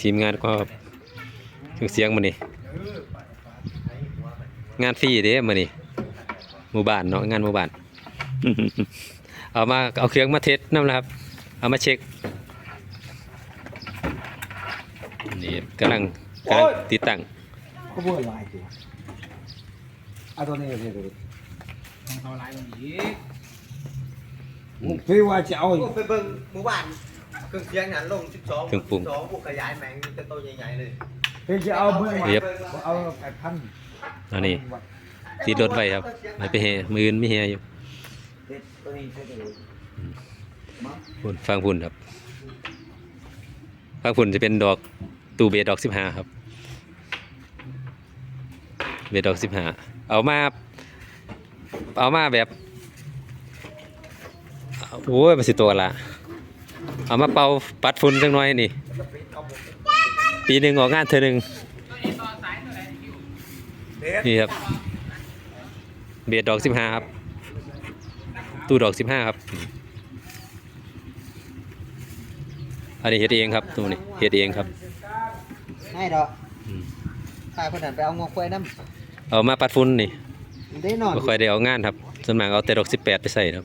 ทีมงานก็เครื่องเสียงมานี่งานฟรีเด้มานี่หมู่บ้านเนาะงานหมู่บ้าน เอามาเอาเครื่องมาเทสน้ำแล้วครับ เอามาเช็คนี่กำลังกำลังติดตั้งก็บ่หลายตัวเอาตัวนี้เลยเลยของเขาไล่มันอีกผมคิ ดว่าจะเอาผมไปเบิ่งหมู่บ้านเครื่องเสียงหันลง12เครื่องปรุง 12พวกขยายแมงจะโตใหญ่ๆเลยเพิ่นจะเอาเบิ่งเรียบ เอาแปดพันอันนี้ติดรถไว้ครับไม่ไปแห่มืออื่นไม่แห่อยู่ตัวนี้ใช่เลยพุ่นฟังพุ่นครับฟังพุ่นจะเป็นดอกตูเบสดอกสิบห้าครับ เบสดอกสิบห้าเอามา เอามาแบบ โอ้ยมาสิตัวละเอามาเป่าปัดฝุ่นจังหน่อยนี่ ปีหนึ่งออกงานเธอหนึ่งนี่ครับ เบสดอกสิบห้าครับ ตู้ดอกสิบห้าครับ อันนี้เฮ็ดเองครับตัวนี้เฮ็ดเองครับให้ดอกอืมพาคนนั้นไปเอางอกล้วยน้เอามาปัดฝุ่นนี่ำได้นอนบ่ค่อยได้เอางานครับส่วนมากเอาแต่ดอกสิบแปดไปใส่ครับ